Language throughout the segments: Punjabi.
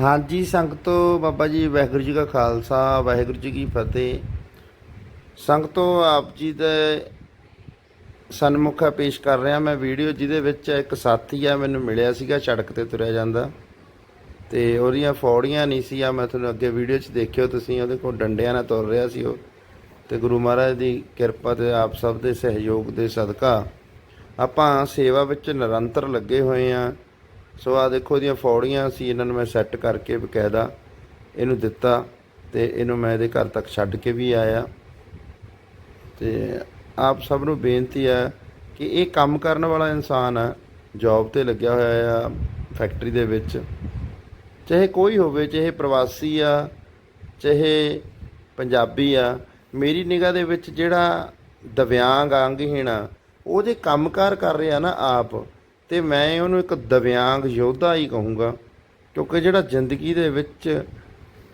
ਹਾਂਜੀ, ਸੰਗਤੋ, ਬਾਬਾ ਜੀ, ਵਾਹਿਗੁਰੂ ਜੀ ਕਾ ਖਾਲਸਾ, ਵਾਹਿਗੁਰੂ ਜੀ ਕੀ ਫਤਿਹ। ਸੰਗਤੋ, ਆਪ ਜੀ ਦੇ ਸਨਮੁਖਾ ਪੇਸ਼ ਕਰ ਰਿਹਾ ਮੈਂ ਵੀਡੀਓ, ਜਿਹਦੇ ਵਿੱਚ ਇੱਕ ਸਾਥੀ ਆ, ਮੈਨੂੰ ਮਿਲਿਆ ਸੀਗਾ, ਸੜਕ ਤੇ ਤੁਰਿਆ ਜਾਂਦਾ। ਤੇ ਉਹਦੀਆਂ ਫੌੜੀਆਂ ਨਹੀਂ ਸੀ, ਆ ਮੈਂ ਤੁਹਾਨੂੰ ਅੱਗੇ ਵੀਡੀਓ 'ਚ ਦੇਖਿਓ, ਤੁਸੀਂ ਉਹਦੇ ਕੋਲ ਡੰਡਿਆਂ ਨਾਲ ਤੁਰ ਰਿਹਾ ਸੀ ਉਹ। ਤੇ ਗੁਰੂ ਮਹਾਰਾਜ ਦੀ ਕਿਰਪਾ ਤੇ ਆਪ ਸਭ ਦੇ ਸਹਿਯੋਗ ਦੇ ਸਦਕਾ ਆਪਾਂ ਸੇਵਾ ਵਿੱਚ ਨਿਰੰਤਰ ਲੱਗੇ ਹੋਏ ਆ। ਸੋ ਆ ਦੇਖੋ ਇਹਦੀਆਂ ਫੌੜੀਆਂ ਸੀ, ਇਹਨਾਂ ਨੂੰ ਮੈਂ ਸੈੱਟ ਕਰਕੇ ਬਕਾਇਦਾ ਇਹਨੂੰ ਦਿੱਤਾ ਤੇ ਇਹਨੂੰ ਮੈਂ ਇਹਦੇ ਘਰ ਤੱਕ ਛੱਡ ਕੇ ਵੀ ਆਇਆ। ਤੇ ਆਪ ਸਭ ਨੂੰ ਬੇਨਤੀ ਹੈ ਕਿ ਇਹ ਕੰਮ ਕਰਨ ਵਾਲਾ ਇਨਸਾਨ ਆ ਜੌਬ ਤੇ ਲੱਗਿਆ ਹੋਇਆ ਆ ਫੈਕਟਰੀ ਦੇ ਵਿੱਚ। ਚਾਹੇ ਕੋਈ ਹੋਵੇ, ਚਾਹੇ ਪ੍ਰਵਾਸੀ ਆ, ਚਾਹੇ ਪੰਜਾਬੀ ਆ, ਮੇਰੀ ਨਿਗਾਹ ਦੇ ਵਿੱਚ ਜਿਹੜਾ ਦਿਵਿਆਂਗ, ਅੰਗਹੀਣ ਆ ਉਹਦੇ ਜੇ ਕੰਮਕਾਰ ਕਰ ਰਿਹਾ ਨਾ ਆਪ ਤੇ ਮੈਂ ਉਹਨੂੰ ਇੱਕ ਦਿਵਿਆਂਗ ਯੋਧਾ ਹੀ ਕਹੂੰਗਾ, ਕਿਉਂਕਿ ਜਿਹੜਾ ਜ਼ਿੰਦਗੀ ਦੇ ਵਿੱਚ,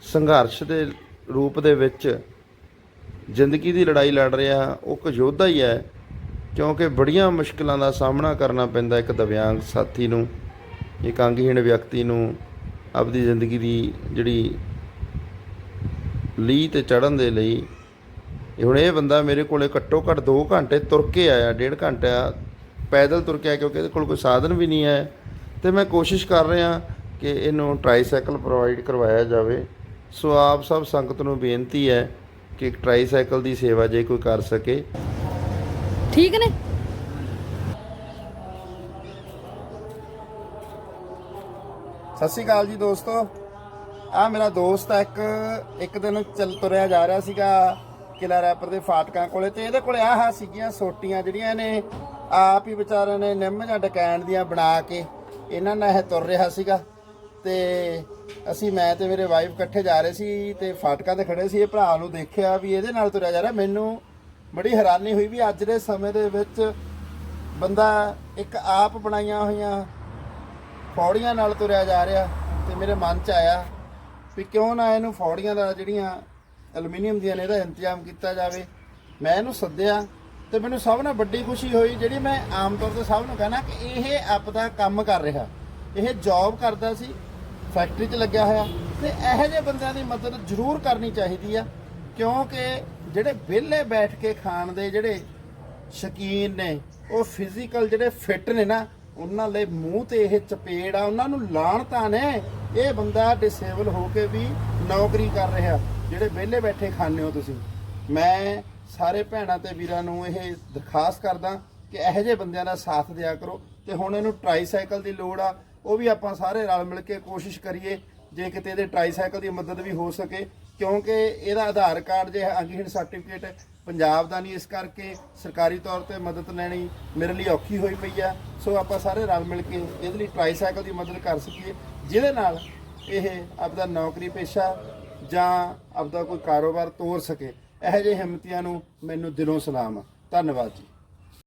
ਸੰਘਰਸ਼ ਦੇ ਰੂਪ ਦੇ ਵਿੱਚ ਜ਼ਿੰਦਗੀ ਦੀ ਲੜਾਈ ਲੜ ਰਿਹਾ, ਉਹ ਇੱਕ ਯੋਧਾ ਹੀ ਹੈ, ਕਿਉਂਕਿ ਬੜੀਆਂ ਮੁਸ਼ਕਲਾਂ ਦਾ ਸਾਹਮਣਾ ਕਰਨਾ ਪੈਂਦਾ ਇੱਕ ਦਿਵਿਆਂਗ ਸਾਥੀ ਨੂੰ ਇੱਕ ਅੰਗਹੀਣ ਵਿਅਕਤੀ ਨੂੰ ਆਪਣੀ ਜ਼ਿੰਦਗੀ ਦੀ ਜਿਹੜੀ ਲੀ ਤੇ ਚੜਨ ਦੇ ਲਈ। ਹੁਣ ਇਹ ਬੰਦਾ ਮੇਰੇ ਕੋਲੇ ਘੱਟੋ ਘੱਟ 2 ਘੰਟੇ ਤੁਰ ਕੇ ਆਇਆ, ਡੇਢ ਘੰਟਾ ਪੈਦਲ ਤੁਰ ਕੇ ਆਇਆ ਕਿਉਂਕਿ ਇਹਦੇ ਕੋਲ ਕੋਈ ਸਾਧਨ ਵੀ ਨਹੀਂ ਹੈ। ਤੇ ਮੈਂ ਕੋਸ਼ਿਸ਼ ਕਰ ਰਿਹਾ ਕਿ ਇਹਨੂੰ ਟ੍ਰਾਈਸਾਈਕਲ ਪ੍ਰੋਵਾਈਡ ਕਰਵਾਇਆ ਜਾਵੇ। ਸੋ ਆਪ ਸਭ ਸੰਗਤ ਨੂੰ ਬੇਨਤੀ ਹੈ ਕਿ ਇੱਕ ਟ੍ਰਾਈਸਾਈਕਲ ਦੀ ਸੇਵਾ ਜੇ ਕੋਈ ਕਰ ਸਕੇ। ਠੀਕ ਨੇ? ਸਤਿ ਸ਼੍ਰੀ ਅਕਾਲ ਜੀ ਦੋਸਤੋ। ਆ ਮੇਰਾ ਦੋਸਤ ਆ ਇੱਕ ਇੱਕ ਦਿਨ ਚੱਲ ਤੁਰਿਆ ਜਾ ਰਿਹਾ ਸੀਗਾ। ਕਿਲਾ ਰੈਪਰ ਦੇ ਫਾਟਕਾਂ ਕੋਲੇ ਤੇ ਇਹਦੇ ਕੋਲੇ ਆਹ ਸੀਗੀਆਂ ਸੋਟੀਆਂ ਜਿਹੜੀਆਂ ਨੇ, ਆਪ ਹੀ ਵਿਚਾਰਿਆਂ ਨੇ ਨਿੰਮ ਜਾਂ ਡਕੈਣ ਦੀਆਂ ਬਣਾ ਕੇ ਇਹਨਾਂ ਨਾਲ ਇਹ ਤੁਰ ਰਿਹਾ ਸੀਗਾ। ਤੇ ਅਸੀਂ, ਮੈਂ ਤੇ ਮੇਰੇ ਵਾਈਫ ਇਕੱਠੇ ਜਾ ਰਹੇ ਸੀ ਤੇ ਫਾਟਕਾਂ ਤੇ ਖੜੇ ਸੀ, ਇਹ ਭਰਾ ਨੂੰ ਦੇਖਿਆ ਵੀ ਇਹਦੇ ਨਾਲ ਤੁਰਿਆ ਜਾ ਰਿਹਾ। ਮੈਨੂੰ ਬੜੀ ਹੈਰਾਨੀ ਹੋਈ ਵੀ ਅੱਜ ਦੇ ਸਮੇਂ ਦੇ ਵਿੱਚ ਬੰਦਾ ਇੱਕ ਆਪ ਬਣਾਈਆਂ ਹੋਈਆਂ ਫੌੜੀਆਂ ਨਾਲ ਤੁਰਿਆ ਜਾ ਰਿਹਾ ਤੇ ਮੇਰੇ ਮਨ 'ਚ ਆਇਆ ਵੀ ਕਿਉਂ ਨਾ ਇਹਨੂੰ ਫੌੜੀਆਂ ਦਾ ਜਿਹੜੀਆਂ ਐਲੂਮੀਨੀਅਮ ਦੀਆਂ ਨੇ ਇਹਦਾ ਇੰਤਜ਼ਾਮ ਕੀਤਾ ਜਾਵੇ। ਮੈਂ ਇਹਨੂੰ ਸੱਦਿਆ ਤੇ ਮੈਨੂੰ ਸਭ ਨਾਲ ਵੱਡੀ ਖੁਸ਼ੀ ਹੋਈ ਜਿਹੜੀ ਮੈਂ ਆਮ ਤੌਰ ਤੇ ਸਭ ਨੂੰ ਕਹਿਣਾ ਕਿ ਇਹ ਆਪਦਾ ਕੰਮ ਕਰ ਰਿਹਾ। ਇਹ ਜੌਬ ਕਰਦਾ ਸੀ ਫੈਕਟਰੀ 'ਚ ਲੱਗਿਆ ਹੋਇਆ ਤੇ ਇਹੋ ਜਿਹੇ ਬੰਦਿਆਂ ਦੀ ਮਦਦ ਜ਼ਰੂਰ ਕਰਨੀ ਚਾਹੀਦੀ ਆ, ਕਿਉਂਕਿ ਜਿਹੜੇ ਵਿਹਲੇ ਬੈਠ ਕੇ ਖਾਣ ਦੇ ਜਿਹੜੇ ਸ਼ਕੀਨ ਨੇ, ਉਹ ਫਿਜ਼ੀਕਲ ਜਿਹੜੇ ਫਿੱਟ ਨੇ ਨਾ, ਉਹਨਾਂ ਲਈ ਮੂੰਹ ਤੇ ਇਹ ਚਪੇੜ ਆ, ਉਹਨਾਂ ਨੂੰ ਲਾਣ ਤਾਂ ਨੇ, ਇਹ ਬੰਦਾ ਡਿਸੇਬਲ ਹੋ ਕੇ ਵੀ ਨੌਕਰੀ ਕਰ ਰਿਹਾ। ਜਿਹੜੇ ਵਿਹਲੇ ਬੈਠੇ ਖਾਂਦੇ ਹੋ ਤੁਸੀਂ? ਮੈਂ ਸਾਰੇ ਭੈਣਾਂ ਤੇ ਵੀਰਾਂ ਨੂੰ ਇਹ ਦਰਖਾਸਤ ਕਰਦਾ ਕਿ ਇਹੋ ਜਿਹੇ ਬੰਦਿਆਂ ਦਾ ਸਾਥ ਦਿਆ ਕਰੋ ਤੇ ਹੁਣ ਇਹਨੂੰ ਟ੍ਰਾਈਸਾਈਕਲ ਦੀ ਲੋੜ ਆ, ਉਹ ਵੀ ਆਪਾਂ ਸਾਰੇ ਰਲ ਮਿਲ ਕੇ ਕੋਸ਼ਿਸ਼ ਕਰੀਏ ਜੇ ਕਿਤੇ ਇਹਦੇ ਟ੍ਰਾਈਸਾਈਕਲ ਦੀ ਮਦਦ ਵੀ ਹੋ ਸਕੇ, ਕਿਉਂਕਿ ਇਹਦਾ ਆਧਾਰ ਕਾਰਡ ਜੇ ਅੰਗਹੀਣ ਸਰਟੀਫਿਕੇਟ ਪੰਜਾਬ ਦਾ ਨਹੀਂ ਇਸ ਕਰਕੇ ਸਰਕਾਰੀ ਤੌਰ ਤੇ ਮਦਦ ਲੈਣੀ ਮੇਰੇ ਲਈ ਔਖੀ ਹੋਈ ਪਈ ਆ। ਸੋ ਆਪਾਂ ਸਾਰੇ ਰਲ ਮਿਲ ਕੇ ਇਹਦੇ ਲਈ ਟ੍ਰਾਈਸਾਈਕਲ ਦੀ ਮਦਦ ਕਰ ਸਕੀਏ, ਜਿਹਦੇ ਨਾਲ ਇਹ ਆਪਦਾ ਨੌਕਰੀ ਪੇਸ਼ਾ ਜਾਂ ਆਪਦਾ ਕੋਈ ਕਾਰੋਬਾਰ ਤੋਰ ਸਕੇ, ਇਹੋ ਜਿਹੇ ਹਿੰਮਤੀਆਂ ਨੂੰ ਮੈਨੂੰ ਦਿਲੋਂ ਸਲਾਮ ਆ। ਧੰਨਵਾਦ ਜੀ।